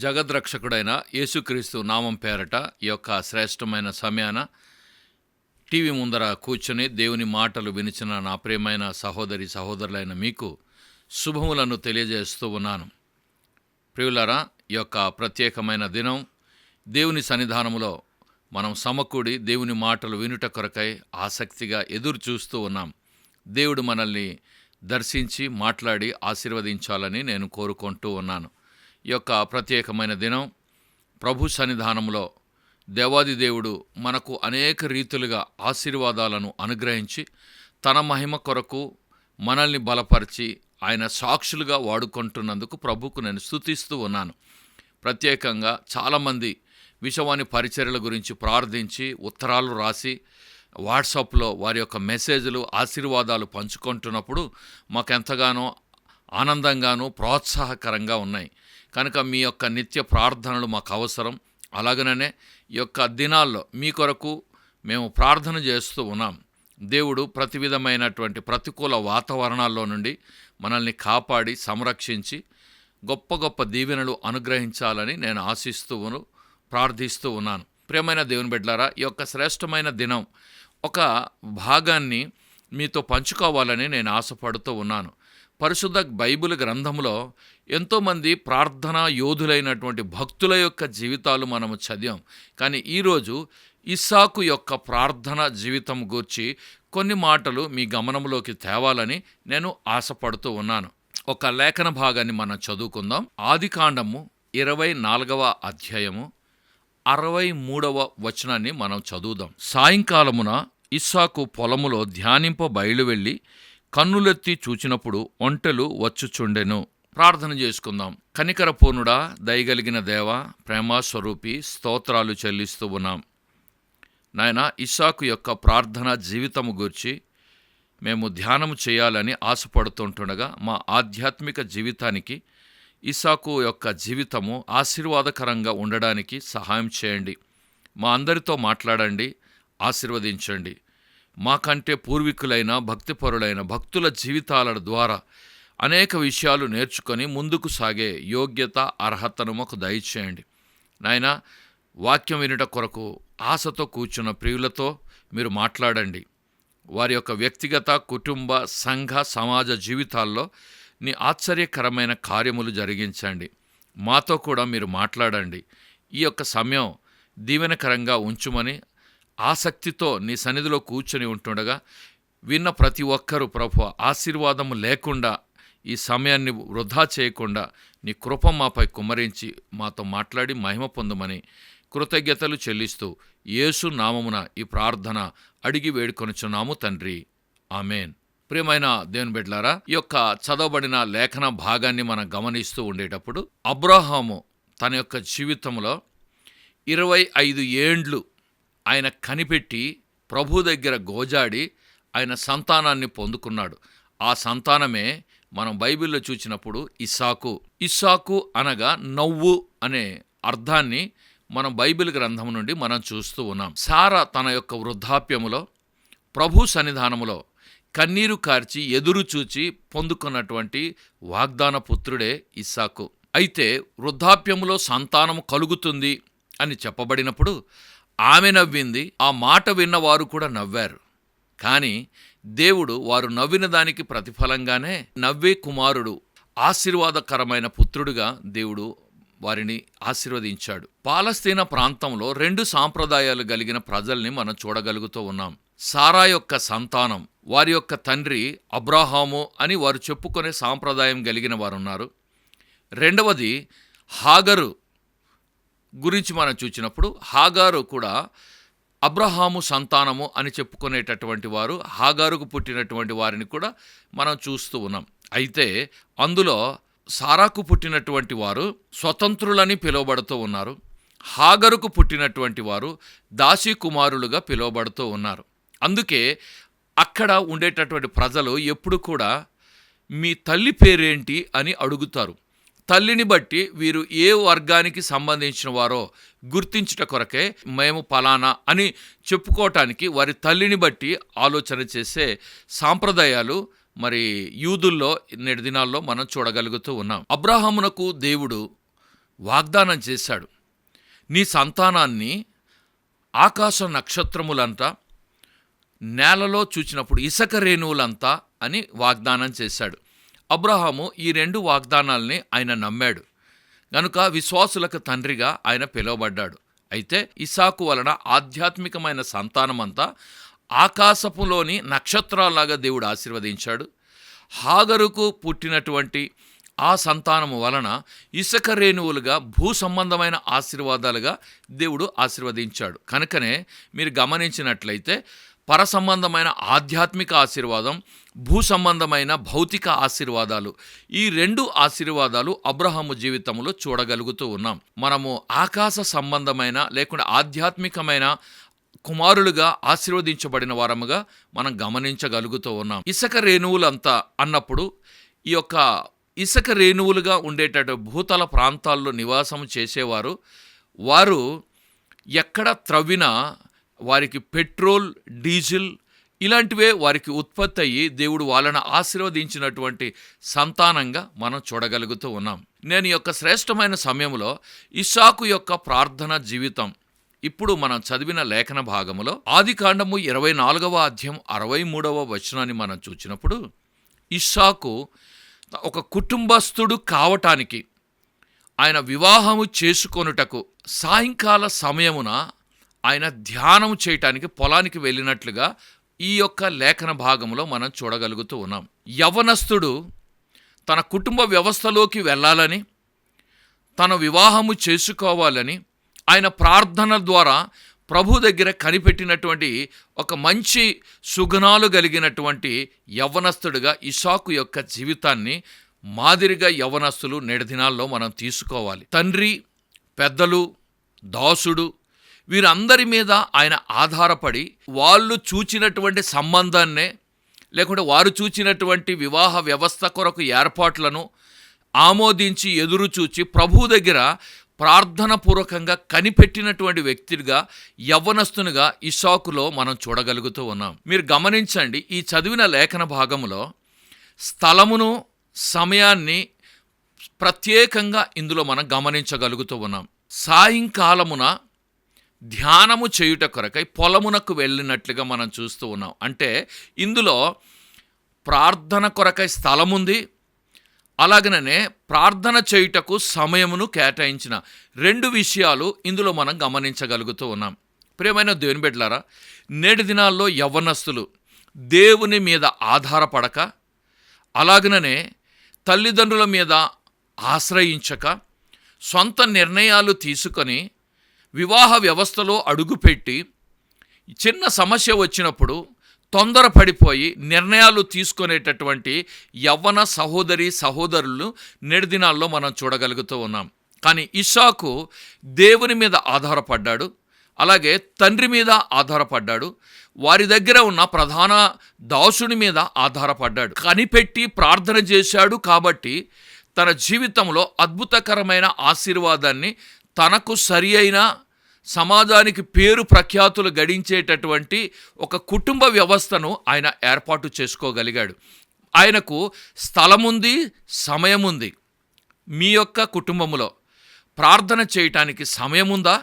జగద్రక్షకుడైన యేసుక్రీస్తు నామం పేరట ఈ యొక్క శ్రేష్టమైన సమయాన టీవీ ముందర కూర్చొని దేవుని మాటలు వినిచిన నా ప్రియమైన సహోదరి సహోదరులైన మీకు శుభములను తెలియజేస్తూ ఉన్నాను. ప్రియులరా ఈ యొక్క ప్రత్యేకమైన దినం దేవుని సన్నిధానములో మనం సమకూడి దేవుని మాటలు వినుట కొరకై ఆసక్తిగా ఎదురు చూస్తూ ఉన్నాం. దేవుడు మనల్ని దర్శించి మాట్లాడి ఆశీర్వదించాలని నేను కోరుకుంటూ ఉన్నాను. యొక్క ప్రత్యేకమైన దినం. ప్రభు సన్నిధానంలో దేవాది దేవుడు మనకు అనేక రీతులుగా ఆశీర్వాదాలను అనుగ్రహించి తన మహిమ కొరకు మనల్ని బలపరిచి ఆయన సాక్షులుగా వాడుకుంటున్నందుకు ప్రభుకు నేను స్థుతిస్తూ ఉన్నాను. ప్రత్యేకంగా చాలామంది విషవాణి పరిచర్యల గురించి ప్రార్థించి ఉత్తరాలు రాసి వాట్సాప్లో వారి యొక్క మెసేజ్లు ఆశీర్వాదాలు పంచుకుంటున్నప్పుడు మాకెంతగానో ఆనందంగానూ ప్రోత్సాహకరంగా ఉన్నాయి. కనుక మీ యొక్క నిత్య ప్రార్థనలు మాకు అవసరం. అలాగనే ఈ యొక్క దినాల్లో మీ కొరకు మేము ప్రార్థన చేస్తూ ఉన్నాం. దేవుడు ప్రతి విధమైనటువంటి ప్రతికూల వాతావరణాల్లో నుండి మనల్ని కాపాడి సంరక్షించి గొప్ప గొప్ప దీవెనలు అనుగ్రహించాలని నేను ఆశిస్తూ ప్రార్థిస్తూ ఉన్నాను. ప్రియమైన దేవుని బిడ్డారా ఈ యొక్క శ్రేష్టమైన దినం ఒక భాగాన్ని మీతో పంచుకోవాలని నేను ఆశపడుతూ ఉన్నాను. పరిశుద్ధ బైబిల్ గ్రంథంలో ఎంతోమంది ప్రార్థనా యోధులైనటువంటి భక్తుల యొక్క జీవితాలు మనము చదివాం. కానీ ఈరోజు ఇస్సాకు యొక్క ప్రార్థన జీవితం గూర్చి కొన్ని మాటలు మీ గమనంలోకి తేవాలని నేను ఆశపడుతూ ఉన్నాను. ఒక లేఖన భాగాన్ని మనం చదువుకుందాం. ఆదికాండము ఇరవై నాలుగవ అధ్యాయము అరవై మూడవ వచనాన్ని మనం చదువుదాం. సాయంకాలమున ఇస్సాకు పొలములో ధ్యానింప బయలు వెళ్ళి కన్నులెత్తి చూచినప్పుడు ఒంటెలు వచ్చుచుండెను. ప్రార్థన చేసుకుందాం. కనికర పూర్ణుడా దయగలిగిన దేవ ప్రేమాస్వరూపి స్తోత్రాలు చెల్లిస్తూ ఉన్నాం. నాయన ఇషాకు యొక్క ప్రార్థన జీవితము గురించి మేము ధ్యానము చేయాలని ఆశపడుతుంటుండగా మా ఆధ్యాత్మిక జీవితానికి ఇసాకు యొక్క జీవితము ఆశీర్వాదకరంగా ఉండడానికి సహాయం చేయండి. మా అందరితో మాట్లాడండి ఆశీర్వదించండి. మాకంటే పూర్వీకులైన భక్తిపరులైన భక్తుల జీవితాల ద్వారా అనేక విషయాలు నేర్చుకొని ముందుకు సాగే యోగ్యత అర్హతను మాకు దయచేయండి. నాయన వాక్యం వినుట కొరకు ఆశతో కూర్చున్న ప్రియులతో మీరు మాట్లాడండి. వారి యొక్క వ్యక్తిగత కుటుంబ సంఘ సమాజ జీవితాల్లో నీ ఆశ్చర్యకరమైన కార్యములు జరిగించండి. మాతో కూడా మీరు మాట్లాడండి. ఈ యొక్క సమయం దీవెనకరంగా ఉంచుమని ఆసక్తితో నీ సన్నిధిలో కూర్చొని ఉంటుండగా విన్న ప్రతి ఒక్కరూ ప్రభు ఆశీర్వాదము లేకుండా ఈ సమయాన్ని వృధా చేయకుండా నీ కృప మాపై కుమ్మరించి మాతో మాట్లాడి మహిమ పొందమని కృతజ్ఞతలు చెల్లిస్తూ యేసు నామమున ఈ ప్రార్థన అడిగి వేడుకొనుచున్నాము తండ్రి. ఆమెన్. ప్రియమైన దేవుని బిడ్డలారా ఈ యొక్క చదవబడిన లేఖన భాగాన్ని మనం గమనిస్తూ ఉండేటప్పుడు అబ్రహాము తన యొక్క జీవితంలో ఇరవై ఐదు ఏండ్లు ఆయన కనిపెట్టి ప్రభు దగ్గర గోజాడి ఆయన సంతానాన్ని పొందుకున్నాడు. ఆ సంతానమే మనం బైబిల్లో చూచినప్పుడు ఇస్సాకు ఇస్సాకు అనగా నవ్వు అనే అర్థాన్ని మనం బైబిల్ గ్రంథం నుండి మనం చూస్తూ ఉన్నాం. సారా తన యొక్క వృద్ధాప్యములో ప్రభు సన్నిధానములో కన్నీరు కార్చి ఎదురు చూచి పొందుకున్నటువంటి వాగ్దాన పుత్రుడే ఇస్సాకు. అయితే వృద్ధాప్యములో సంతానము కలుగుతుంది అని చెప్పబడినప్పుడు ఆమె నవ్వింది ఆ మాట విన్నవారు కూడా నవ్వారు. కానీ దేవుడు వారు నవ్విన దానికి ప్రతిఫలంగానే నవ్వే కుమారుడు ఆశీర్వాదకరమైన పుత్రుడుగా దేవుడు వారిని ఆశీర్వదించాడు. పాలస్తీనా ప్రాంతంలో రెండు సాంప్రదాయాలు కలిగిన ప్రజల్ని మనం చూడగలుగుతూ ఉన్నాం. సారా యొక్క సంతానం వారి యొక్క తండ్రి అబ్రాహాము అని వారు చెప్పుకునే సాంప్రదాయం కలిగిన వారు ఉన్నారు రెండవది హాగరు గురించి మనం చూసినప్పుడు హాగారు కూడా అబ్రహాము సంతానము అని చెప్పుకునేటటువంటి వారు హాగారుకు పుట్టినటువంటి వారిని కూడా మనం చూస్తూ ఉన్నాం. అయితే అందులో సారాకు పుట్టినటువంటి వారు స్వతంత్రులని పిలువబడుతూ ఉన్నారు. హాగరుకు పుట్టినటువంటి వారు దాసీ కుమారులుగా పిలువబడుతూ ఉన్నారు. అందుకే అక్కడ ఉండేటటువంటి ప్రజలు ఎప్పుడు కూడా మీ తల్లి పేరేంటి? అని అడుగుతారు. తల్లిని బట్టి వీరు ఏ వర్గానికి సంబంధించిన వారో గుర్తించుట కొరకే మేము పలానా అని చెప్పుకోవటానికి వారి తల్లిని బట్టి ఆలోచన చేసే సాంప్రదాయాలు మరి యూదుల్లో నేటి దినాల్లో మనం చూడగలుగుతూ ఉన్నాం. అబ్రాహమునకు దేవుడు వాగ్దానం చేశాడు. నీ సంతానాన్ని ఆకాశ నక్షత్రములంతా నేలలో చూచినప్పుడు ఇసక రేణువులంతా అని వాగ్దానం చేశాడు. అబ్రహాము ఈ రెండు వాగ్దానాల్ని ఆయన నమ్మాడు. గనుక విశ్వాసులకు తండ్రిగా ఆయన పిలువబడ్డాడు. అయితే ఇసాకు వలన ఆధ్యాత్మికమైన సంతానమంతా ఆకాశపులోని నక్షత్రాలాగా దేవుడు ఆశీర్వదించాడు. హాగరుకు పుట్టినటువంటి ఆ సంతానము వలన ఇసుక రేణువులుగా భూ సంబంధమైన ఆశీర్వాదాలుగా దేవుడు ఆశీర్వదించాడు. కనుకనే మీరు గమనించినట్లయితే పర సంబంధమైన ఆధ్యాత్మిక ఆశీర్వాదం భూ సంబంధమైన భౌతిక ఆశీర్వాదాలు. ఈ రెండు ఆశీర్వాదాలు అబ్రహాము జీవితంలో చూడగలుగుతూ ఉన్నాం. మనము ఆకాశ సంబంధమైన లేకుంటే ఆధ్యాత్మికమైన కుమారులుగా ఆశీర్వదించబడిన వారముగా మనం గమనించగలుగుతూ ఉన్నాం. ఇసుక రేణువులంతా అన్నప్పుడు ఈ యొక్క ఇసుక రేణువులుగా ఉండేటటు భూతల ప్రాంతాల్లో నివాసం చేసేవారు వారు ఎక్కడ త్రవ్వినా వారికి పెట్రోల్ డీజిల్ ఇలాంటివే వారికి ఉత్పత్తి అయ్యి దేవుడు వాళ్ళని ఆశీర్వదించినటువంటి సంతానంగా మనం చూడగలుగుతూ ఉన్నాం. నేను యొక్క శ్రేష్టమైన సమయంలో ఇషాకు యొక్క ప్రార్థన జీవితం ఇప్పుడు మనం చదివిన లేఖన భాగములో ఆది కాండము ఇరవై నాలుగవ అధ్యాయం అరవై మూడవ వచనాన్ని మనం చూచినప్పుడు ఇషాకు ఒక కుటుంబస్థుడు కావటానికి ఆయన వివాహము చేసుకొనుటకు సాయంకాల సమయమున ఆయన ధ్యానం చేయటానికి పొలానికి వెళ్ళినట్లుగా ఈ యొక్క లేఖన భాగంలో మనం చూడగలుగుతూ ఉన్నాం. యవనస్తుడు తన కుటుంబ వ్యవస్థలోకి వెళ్ళాలని తన వివాహము చేసుకోవాలని ఆయన ప్రార్థన ద్వారా ప్రభు దగ్గర కనిపెట్టినటువంటి ఒక మంచి సుగుణాలు కలిగినటువంటి యవనస్తుడిగా ఇషాకు యొక్క జీవితాన్ని మాదిరిగా యవనస్తులు నెడదినాల్లో మనం తీసుకోవాలి. తండ్రి పెద్దలు దాసుడు వీరందరి మీద ఆయన ఆధారపడి వాళ్ళు చూచినటువంటి సంబంధాన్నే లేకుంటే వారు చూచినటువంటి వివాహ వ్యవస్థ కొరకు ఏర్పాట్లను ఆమోదించి ఎదురు చూచి ప్రభు దగ్గర ప్రార్థన పూర్వకంగా కనిపెట్టినటువంటి వ్యక్తిగా యవ్వనస్తునిగా ఇషాకులో మనం చూడగలుగుతూ ఉన్నాం. మీరు గమనించండి ఈ చదివిన లేఖన భాగంలో స్థలమును సమయాన్ని ప్రత్యేకంగా ఇందులో మనం గమనించగలుగుతూ ఉన్నాం. సాయంకాలమున ధ్యానము చేయుట కొరకై పొలమునకు వెళ్ళినట్లుగా మనం చూస్తూ ఉన్నాం. అంటే ఇందులో ప్రార్థన కొరకై స్థలముంది అలాగనే ప్రార్థన చేయుటకు సమయమును కేటాయించిన రెండు విషయాలు ఇందులో మనం గమనించగలుగుతూ ఉన్నాం. ప్రియమైన దేవుని బిడ్డలారా నేటి దినాల్లో యవ్వనస్తులు దేవుని మీద ఆధారపడక అలాగనే తల్లిదండ్రుల మీద ఆశ్రయించక సొంత నిర్ణయాలు తీసుకొని వివాహ వ్యవస్థలో అడుగుపెట్టి చిన్న సమస్య వచ్చినప్పుడు తొందరపడిపోయి నిర్ణయాలు తీసుకునేటటువంటి యవ్వన సహోదరి సహోదరులు నెడిదినాల్లో మనం చూడగలుగుతూ ఉన్నాం. కానీ ఇషాకు దేవుని మీద ఆధారపడ్డాడు. అలాగే తండ్రి మీద ఆధారపడ్డాడు. వారి దగ్గర ఉన్న ప్రధాన దాసుని మీద ఆధారపడ్డాడు. కనిపెట్టి ప్రార్థన చేశాడు కాబట్టి తన జీవితంలో అద్భుతకరమైన ఆశీర్వాదాన్ని తనకు సరి అయిన సమాజానికి పేరు ప్రఖ్యాతులు గడించేటటువంటి ఒక కుటుంబ వ్యవస్థను ఆయన ఏర్పాటు చేసుకోగలిగాడు. ఆయనకు స్థలముంది సమయముంది. మీ యొక్క కుటుంబంలో ప్రార్థన చేయటానికి సమయముందా?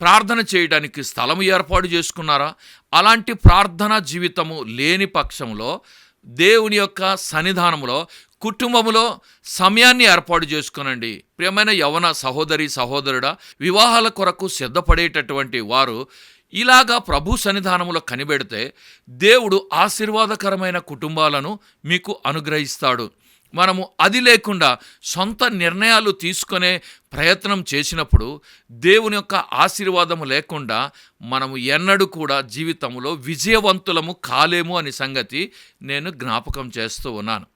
ప్రార్థన చేయడానికి స్థలము ఏర్పాటు చేసుకున్నారా? అలాంటి ప్రార్థనా జీవితము లేని పక్షంలో దేవుని యొక్క సన్నిధానంలో కుటుంబంలో సమయాన్ని ఏర్పాటు చేసుకునండి. ప్రియమైన యవన సహోదరి సహోదరుడా వివాహాల కొరకు సిద్ధపడేటటువంటి వారు ఇలాగా ప్రభు సన్నిధానములో కనిపెడితే దేవుడు ఆశీర్వాదకరమైన కుటుంబాలను మీకు అనుగ్రహిస్తాడు. మనము అది లేకుండా సొంత నిర్ణయాలు తీసుకునే ప్రయత్నం చేసినప్పుడు దేవుని యొక్క ఆశీర్వాదము లేకుండా మనము ఎన్నడూ కూడా జీవితంలో విజయవంతులము కాలేము అనే సంగతి నేను జ్ఞాపకం చేస్తూ ఉన్నాను.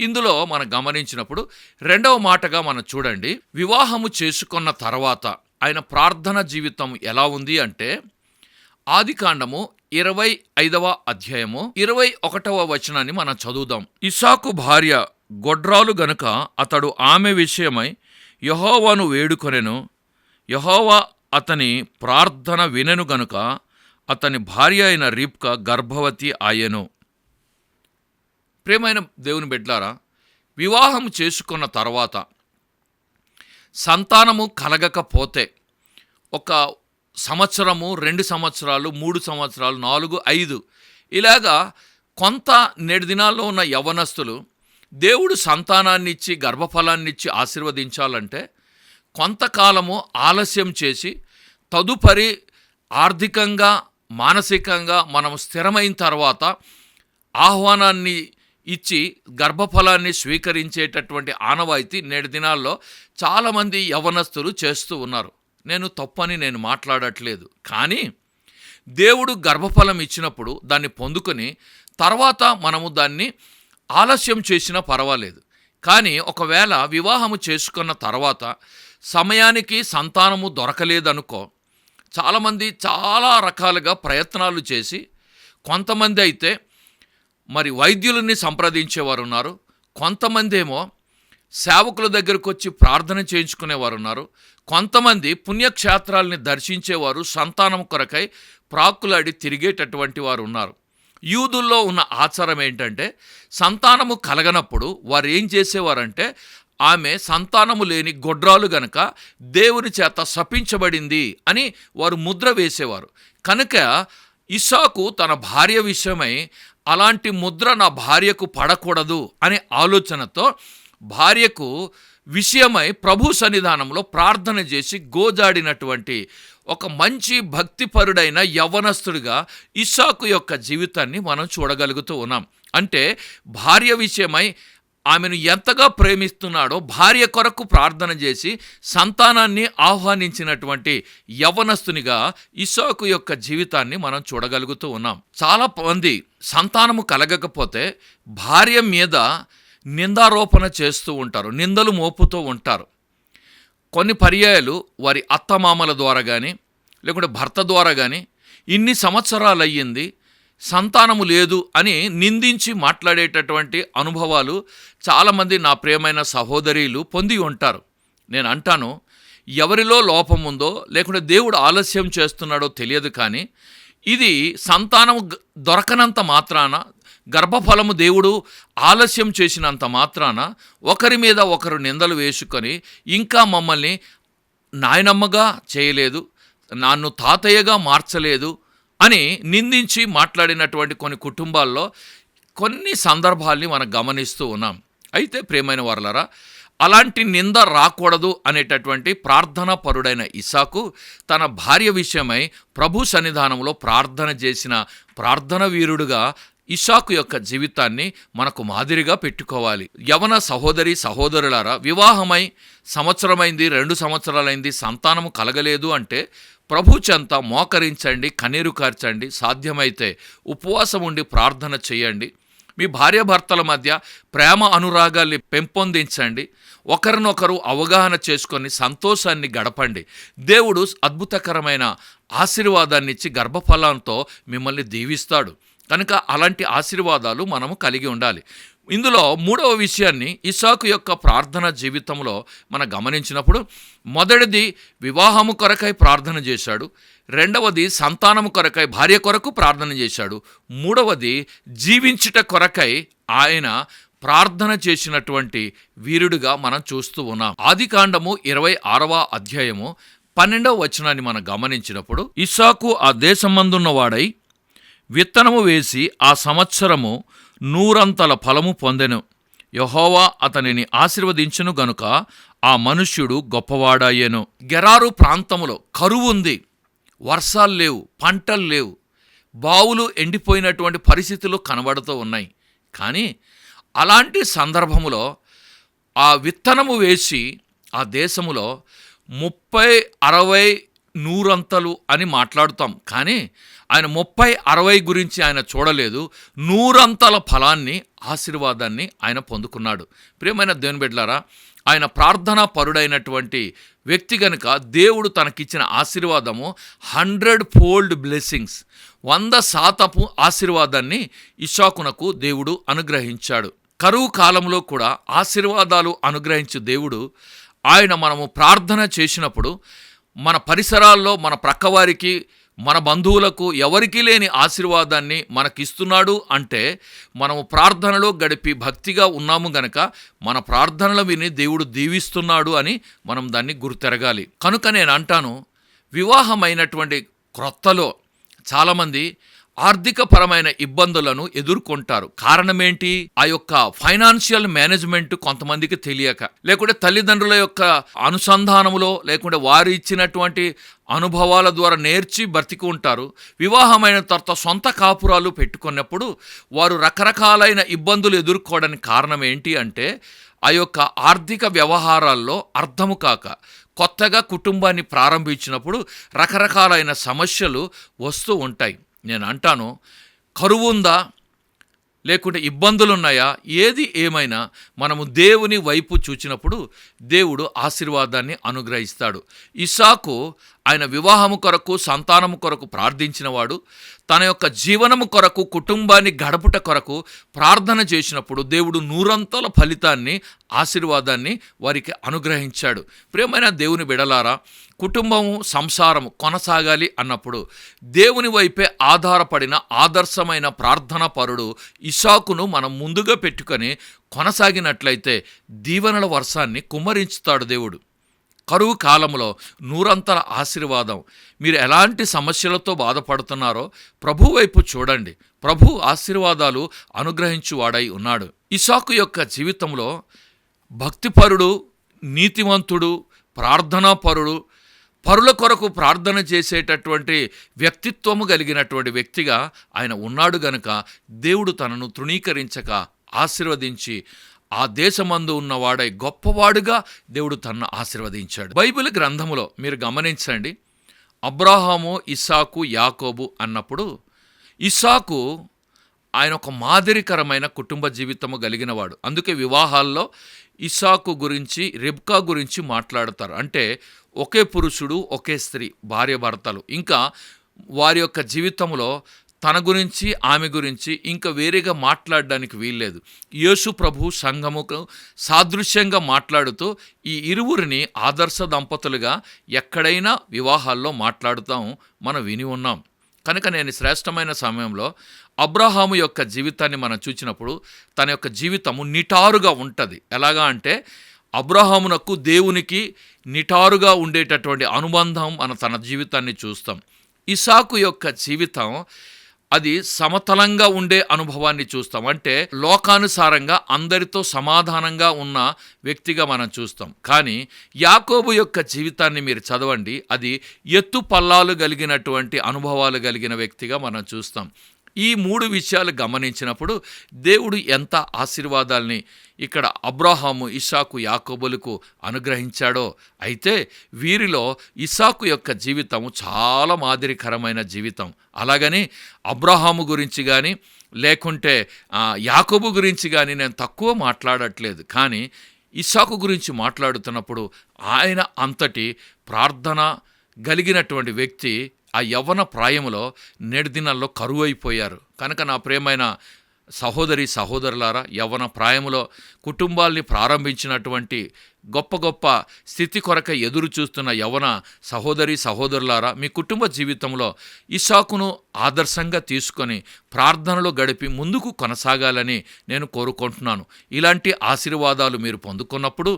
ఇందులో మనం గమనించినప్పుడు రెండవ మాటగా మనం చూడండి వివాహము చేసుకున్న తర్వాత ఆయన ప్రార్థన జీవితం ఎలా ఉంది అంటే ఆదికాండము ఇరవై ఐదవ అధ్యాయము ఇరవై ఒకటవ వచనాన్ని మనం చదువుదాం. ఇసాకు భార్య గొడ్రాలు గనుక అతడు ఆమె విషయమై యహోవాను వేడుకొనెను యహోవా అతని ప్రార్థన వినెను గనుక అతని భార్య అయిన రీప్క గర్భవతి ఆయెను ప్రేమైన దేవుని బిడ్లారా వివాహం చేసుకున్న తర్వాత సంతానము కలగకపోతే ఒక సంవత్సరము రెండు సంవత్సరాలు మూడు సంవత్సరాలు నాలుగు ఐదు ఇలాగా కొంత నేటి దినాల్లో ఉన్న యవనస్తులు దేవుడు సంతానాన్ని ఇచ్చి గర్భఫలాన్ని ఇచ్చి ఆశీర్వదించాలంటే కొంతకాలము ఆలస్యం చేసి తదుపరి ఆర్థికంగా మానసికంగా మనం స్థిరమైన తర్వాత ఆహ్వానాన్ని ఇచ్చి గర్భఫలాన్ని స్వీకరించేటటువంటి ఆనవాయితీ నేటి దినాల్లో చాలామంది యవనస్తులు చేస్తూ ఉన్నారు. నేను తప్పని నేను మాట్లాడట్లేదు. కానీ దేవుడు గర్భఫలం ఇచ్చినప్పుడు దాన్ని పొందుకొని తర్వాత మనము దాన్ని ఆలస్యం చేసినా పర్వాలేదు. కానీ ఒకవేళ వివాహము చేసుకున్న తర్వాత సమయానికి సంతానము దొరకలేదనుకో చాలామంది చాలా రకాలుగా ప్రయత్నాలు చేసి కొంతమంది అయితే మరి వైద్యులని సంప్రదించేవారు ఉన్నారు కొంతమంది ఏమో సేవకుల దగ్గరకు వచ్చి ప్రార్థన చేయించుకునేవారు ఉన్నారు కొంతమంది పుణ్యక్షేత్రాలని దర్శించేవారు సంతానం కొరకై ప్రాకులాడి తిరిగేటటువంటి వారు ఉన్నారు యూదుల్లో ఉన్న ఆచారం ఏంటంటే సంతానము కలగనప్పుడు వారు ఏం చేసేవారంటే ఆమె సంతానము లేని గొడ్రాలు గనక దేవుని చేత శపించబడింది అని వారు ముద్ర వేసేవారు. కనుక ఇసాకు తన భార్య విషయమై అలాంటి ముద్ర నా భార్యకు పడకూడదు అనే ఆలోచనతో భార్యకు విషయమై ప్రభు సన్నిధానంలో ప్రార్థన చేసి గోజాడినటువంటి ఒక మంచి భక్తిపరుడైన యవనస్తుడిగా ఇషాకు యొక్క జీవితాన్ని మనం చూడగలుగుతూ ఉన్నాం. అంటే భార్య విషయమై ఆమెను ఎంతగా ప్రేమిస్తున్నాడో భార్య కొరకు ప్రార్థన చేసి సంతానాన్ని ఆహ్వానించినటువంటి యవ్వనస్తునిగా ఇసాకు యొక్క జీవితాన్ని మనం చూడగలుగుతూ ఉన్నాం. చాలా మంది సంతానము కలగకపోతే భార్య మీద నిందారోపణ చేస్తూ ఉంటారు నిందలు మోపుతూ ఉంటారు. కొన్ని పర్యాయాలు వారి అత్తమామల ద్వారా కానీ లేకుంటే భర్త ద్వారా కానీ ఇన్ని సంవత్సరాలు అయ్యింది సంతానము లేదు అని నిందించి మాట్లాడేటటువంటి అనుభవాలు చాలామంది నా ప్రియమైన సహోదరీలు పొంది ఉంటారు. నేను అంటాను ఎవరిలో లోపం ఉందో లేకుంటే దేవుడు ఆలస్యం చేస్తున్నాడో తెలియదు కానీ ఇది సంతానం దొరకనంత మాత్రాన గర్భఫలము దేవుడు ఆలస్యం చేసినంత మాత్రాన ఒకరి మీద ఒకరు నిందలు వేసుకొని ఇంకా మమ్మల్ని నాయనమ్మగా చేయలేదు నన్ను తాతయ్యగా మార్చలేదు అని నిందించి మాట్లాడినటువంటి కొన్ని కుటుంబాల్లో కొన్ని సందర్భాల్ని మనం గమనిస్తూ ఉన్నాం. అయితే ప్రేమైన వారలరా అలాంటి నింద రాకూడదు అనేటటువంటి ప్రార్థన పరుడైన ఇసాకు తన భార్య విషయమై ప్రభు సన్నిధానంలో ప్రార్థన చేసిన ప్రార్థన వీరుడుగా ఇషాకు యొక్క జీవితాన్ని మనకు మాదిరిగా పెట్టుకోవాలి. యవన సహోదరి సహోదరులారా వివాహమై సంవత్సరమైంది రెండు సంవత్సరాలైంది సంతానము కలగలేదు అంటే ప్రభు చెంత మోకరించండి కన్నీరు కార్చండి సాధ్యమైతే ఉపవాసం ఉండి ప్రార్థన చేయండి. మీ భార్యాభర్తల మధ్య ప్రేమ అనురాగాల్ని పెంపొందించండి. ఒకరినొకరు అవగాహన చేసుకొని సంతోషాన్ని గడపండి. దేవుడు అద్భుతకరమైన ఆశీర్వాదాన్నిచ్చి గర్భఫలంతో మిమ్మల్ని దీవిస్తాడు. కనుక అలాంటి ఆశీర్వాదాలు మనము కలిగి ఉండాలి. ఇందులో మూడవ విషయాన్ని ఇసాకు యొక్క ప్రార్థన జీవితంలో మనం గమనించినప్పుడు మొదటిది వివాహము కొరకై ప్రార్థన చేశాడు. రెండవది సంతానము కొరకై భార్య కొరకు ప్రార్థన చేశాడు. మూడవది జీవించుట కొరకై ఆయన ప్రార్థన చేసినటువంటి వీరుడుగా మనం చూస్తూ ఉన్నాం. ఆది కాండము ఇరవై ఆరవ అధ్యాయము పన్నెండవ వచనాన్ని మనం గమనించినప్పుడు ఇస్సాకు ఆ దేశం వాడై విత్తనము వేసి ఆ సంవత్సరము నూరంతల ఫలము పొందెను. యహోవా అతనిని ఆశీర్వదించును గనుక ఆ మనుష్యుడు గొప్పవాడాయేను గెరారు ప్రాంతములో కరువు ఉంది. వర్షాలు లేవు పంటలు లేవు. బావులు ఎండిపోయినటువంటి పరిస్థితులు కనబడుతూ ఉన్నాయి. కానీ అలాంటి సందర్భములో ఆ విత్తనము వేసి ఆ దేశములో ముప్పై అరవై నూరంతలు అని మాట్లాడుతాం. కానీ ఆయన ముప్పై అరవై గురించి ఆయన చూడలేదు. నూరంతల ఫలాన్ని ఆశీర్వాదాన్ని ఆయన పొందుకున్నాడు. ప్రియమైన దేవుని బిడ్డలారా ఆయన ప్రార్థనా పరుడైనటువంటి వ్యక్తి గనుక దేవుడు తనకిచ్చిన ఆశీర్వాదము హండ్రెడ్ ఫోల్డ్ బ్లెస్సింగ్స్ వంద శాతపు ఆశీర్వాదాన్ని ఇషాకునకు దేవుడు అనుగ్రహించాడు. కరువు కాలంలో కూడా ఆశీర్వాదాలు అనుగ్రహించే దేవుడు ఆయన మనము ప్రార్థన చేసినప్పుడు మన పరిసరాల్లో మన ప్రక్కవారికి మన బంధువులకు ఎవరికీ లేని ఆశీర్వాదాన్ని మనకిస్తున్నాడు అంటే మనము ప్రార్థనలో గడిపి భక్తిగా ఉన్నాము గనక మన ప్రార్థనలు విని దేవుడు దీవిస్తున్నాడు అని మనం దాన్ని గుర్తెరగాలి. కనుక నేను అంటాను వివాహమైనటువంటి క్రొత్తలో చాలామంది ఆర్థిక పరమైన ఇబ్బందులను ఎదుర్కొంటారు. కారణమేంటి? ఆ యొక్క ఫైనాన్షియల్ మేనేజ్మెంట్ కొంతమందికి తెలియక. లేకుంటే తల్లిదండ్రుల యొక్క అనుసంధానములో లేకుంటే వారు ఇచ్చినటువంటి అనుభవాల ద్వారా నేర్చి బ్రతికి ఉంటారు. వివాహమైన తర్వాత సొంత కాపురాలు పెట్టుకున్నప్పుడు వారు రకరకాలైన ఇబ్బందులు ఎదుర్కోవడానికి కారణం ఏంటి అంటే ఆ యొక్క ఆర్థిక వ్యవహారాల్లో అర్థము కాక కొత్తగా కుటుంబాన్ని ప్రారంభించినప్పుడు రకరకాలైన సమస్యలు వస్తూ ఉంటాయి. నేను అంటాను కరువు ఉందా? లేకుంటే ఇబ్బందులు ఉన్నాయా ఏది ఏమైనా మనము దేవుని వైపు చూచినప్పుడు దేవుడు ఆశీర్వాదాన్ని అనుగ్రహిస్తాడు. ఇసాకు ఆయన వివాహము కొరకు సంతానము కొరకు ప్రార్థించినవాడు. తన యొక్క జీవనము కొరకు కుటుంబాన్ని గడపుట కొరకు ప్రార్థన చేసినప్పుడు దేవుడు నూరంతల ఫలితాన్ని ఆశీర్వాదాన్ని వారికి అనుగ్రహించాడు. ప్రియమైన దేవుని బిడలారా కుటుంబము సంసారము కొనసాగాలి అన్నప్పుడు దేవుని వైపే ఆధారపడిన ఆదర్శమైన ప్రార్థన పరుడు ఇషాకును మనం ముందుగా పెట్టుకొని కొనసాగినట్లయితే దీవెనల వర్షాన్ని కుమ్మరించుతాడు దేవుడు. కరువు కాలంలో నూరంతల ఆశీర్వాదం. మీరు ఎలాంటి సమస్యలతో బాధపడుతున్నారో ప్రభు వైపు చూడండి. ప్రభు ఆశీర్వాదాలు అనుగ్రహించువాడై ఉన్నాడు. ఇసాకు యొక్క జీవితంలో భక్తిపరుడు నీతివంతుడు ప్రార్థనాపరుడు పరుల కొరకు ప్రార్థన చేసేటటువంటి వ్యక్తిత్వము కలిగినటువంటి వ్యక్తిగా ఆయన ఉన్నాడు గనుక దేవుడు తనను తృణీకరించక ఆశీర్వదించి ఆ దేశమందు ఉన్నవాడై గొప్పవాడుగా దేవుడు తనను ఆశీర్వదించాడు. బైబిల్ గ్రంథములో మీరు గమనించండి. అబ్రాహాము ఇసాకు యాకోబు అన్నప్పుడు ఇసాకు ఆయన ఒక మాదిరికరమైన కుటుంబ జీవితము కలిగినవాడు. అందుకే వివాహాల్లో ఇసాకు గురించి రెబ్కా గురించి మాట్లాడతారు. అంటే ఒకే పురుషుడు ఒకే స్త్రీ భార్య భర్తలు. ఇంకా వారి యొక్క జీవితంలో తన గురించి ఆమె గురించి ఇంకా వేరేగా మాట్లాడడానికి వీల్లేదు. యేసు ప్రభు సంఘముకు సాదృశ్యంగా మాట్లాడుతూ ఈ ఇరువురిని ఆదర్శ దంపతులుగా ఎక్కడైనా వివాహాల్లో మాట్లాడుతాం మనం విని ఉన్నాం. కనుక నేను శ్రేష్టమైన సమయంలో అబ్రహాము యొక్క జీవితాన్ని మనం చూసినప్పుడు తన యొక్క జీవితము నిటారుగా ఉంటుంది. ఎలాగా అంటే అబ్రహామునకు దేవునికి నిటారుగా ఉండేటటువంటి అనుబంధం మన తన జీవితాన్ని చూస్తాం. ఇసాకు యొక్క జీవితం అది సమతలంగా ఉండే అనుభవాన్ని చూస్తాం. అంటే లోకానుసారంగా అందరితో సమాధానంగా ఉన్న వ్యక్తిగా మనం చూస్తాం. కానీ యాకోబు యొక్క జీవితాన్ని మీరు చదవండి. అది ఎత్తు పల్లాలు కలిగినటువంటి అనుభవాలు కలిగిన వ్యక్తిగా మనం చూస్తాం. ఈ మూడు విషయాలు గమనించినప్పుడు దేవుడు ఎంత ఆశీర్వాదాల్ని ఇక్కడ అబ్రాహాము ఇషాకు యాకోబులకు అనుగ్రహించాడో అయితే వీరిలో ఇసాకు యొక్క జీవితం చాలా మాదిరికరమైన జీవితం. అలాగని అబ్రహాము గురించి కానీ లేకుంటే యాకోబు గురించి కానీ నేను తక్కువ మాట్లాడట్లేదు. కానీ ఇసాకు గురించి మాట్లాడుతున్నప్పుడు ఆయన అంతటి ప్రార్థన కలిగినటువంటి వ్యక్తి ఆ యవ్వన ప్రాయములో నేటి దినాల్లో కరువు అయిపోయారు కనుక నా ప్రేమైన సహోదరి సహోదరులారా యవ్వన ప్రాయములో కుటుంబాల్ని ప్రారంభించినటువంటి గొప్ప గొప్ప స్థితి కొరక ఎదురు చూస్తున్న యవన సహోదరి సహోదరులారా మీ కుటుంబ జీవితంలో ఇషాకును ఆదర్శంగా తీసుకొని ప్రార్థనలో గడిపి ముందుకు కొనసాగాలని నేను కోరుకుంటున్నాను. ఇలాంటి ఆశీర్వాదాలు మీరు పొందుకున్నప్పుడు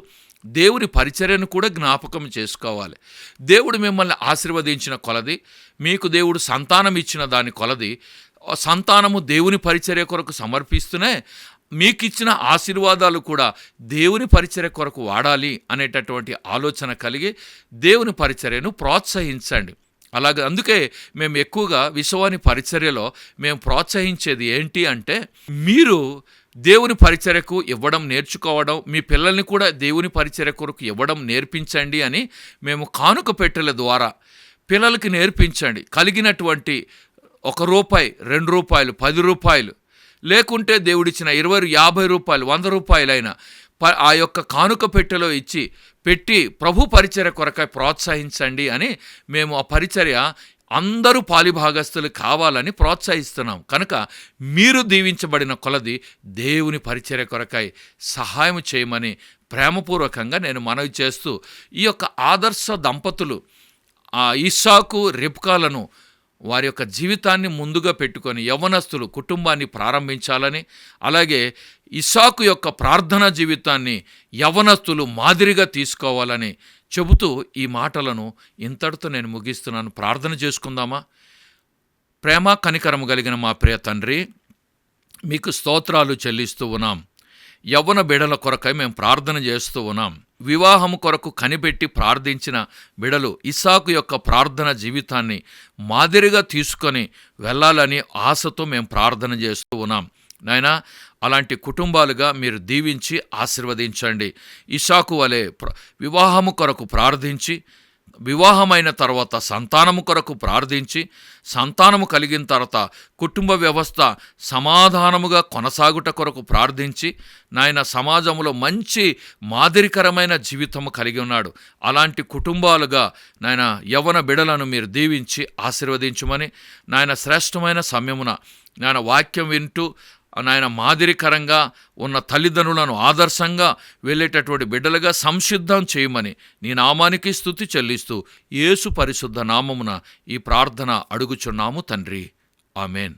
దేవుని పరిచర్యను కూడా జ్ఞాపకం చేసుకోవాలి. దేవుడు మిమ్మల్ని ఆశీర్వదించిన కొలది మీకు దేవుడు సంతానం ఇచ్చిన దాని కొలది సంతానము దేవుని పరిచర్య కొరకు సమర్పిస్తూనే మీకు ఇచ్చిన ఆశీర్వాదాలు కూడా దేవుని పరిచర్య కొరకు వాడాలి అనేటటువంటి ఆలోచన కలిగి దేవుని పరిచర్యను ప్రోత్సహించండి. అలాగే అందుకే మేము ఎక్కువగా విశ్వాని పరిచర్యలో మేము ప్రోత్సహించేది ఏంటి అంటే మీరు దేవుని పరిచర్యకు ఇవ్వడం నేర్చుకోవడం మీ పిల్లల్ని కూడా దేవుని పరిచర్య కొరకు ఇవ్వడం నేర్పించండి అని మేము కానుక పెట్టెల ద్వారా పిల్లలకి నేర్పించండి. కలిగినటువంటి ఒక రూపాయి రెండు రూపాయలు పది రూపాయలు లేకుంటే దేవుడిచ్చిన ఇరవై యాభై రూపాయలు వంద రూపాయలైనా ప ఆ యొక్క కానుక పెట్టెలో ఇచ్చి పెట్టి ప్రభు పరిచర్య కొరకై ప్రోత్సహించండి అని మేము ఆ పరిచర్య అందరూ పాలిభాగస్తులు కావాలని ప్రోత్సహిస్తున్నాం. కనుక మీరు దీవించబడిన కొలది దేవుని పరిచర్య కొరకై సహాయం చేయమని ప్రేమపూర్వకంగా నేను మనవి చేస్తూ ఈ యొక్క ఆదర్శ దంపతులు ఆ ఇషాకు రెప్కాలను వారి యొక్క జీవితాన్ని ముందుగా పెట్టుకొని యవనస్తులు కుటుంబాన్ని ప్రారంభించాలని అలాగే ఇసాకు యొక్క ప్రార్థన జీవితాన్ని యవనస్తులు మాదిరిగా తీసుకోవాలని చెబుతూ ఈ మాటలను ఇంతటితో నేను ముగిస్తున్నాను. ప్రార్థన చేసుకుందామా? ప్రేమ కనికరము కలిగిన మా ప్రియ తండ్రి మీకు స్తోత్రాలు చెల్లిస్తూ ఉన్నాం. యవ్వన బిడల కొరకై మేము ప్రార్థన చేస్తూ ఉన్నాం. వివాహం కొరకు కనిపెట్టి ప్రార్థించిన బిడలు ఇసాకు యొక్క ప్రార్థన జీవితాన్ని మాదిరిగా తీసుకొని వెళ్ళాలని ఆశతో మేము ప్రార్థన చేస్తూ ఉన్నాం. నాయనా అలాంటి కుటుంబాలుగా మీరు దీవించి ఆశీర్వదించండి. ఇషాకు వలె వివాహము కొరకు ప్రార్థించి వివాహమైన తర్వాత సంతానము కొరకు ప్రార్థించి సంతానము కలిగిన తర్వాత కుటుంబ వ్యవస్థ సమాధానముగా కొనసాగుట కొరకు ప్రార్థించి నాయన సమాజంలో మంచి మాదిరికరమైన జీవితము కలిగి ఉన్నాడు. అలాంటి కుటుంబాలుగా నాయన యవన బిడలను మీరు దీవించి ఆశీర్వదించమని నాయన శ్రేష్టమైన సమయమున నాయన వాక్యం వింటూ నాయన మాదిరికరంగా ఉన్న తల్లిదండ్రులను ఆదర్శంగా వెళ్ళేటటువంటి బిడ్డలుగా సంసిద్ధం చేయమని నీ నామానికి స్థుతి చెల్లిస్తూ యేసు పరిశుద్ధ నామమున ఈ ప్రార్థన అడుగుచున్నాము తండ్రి. ఆమెన్.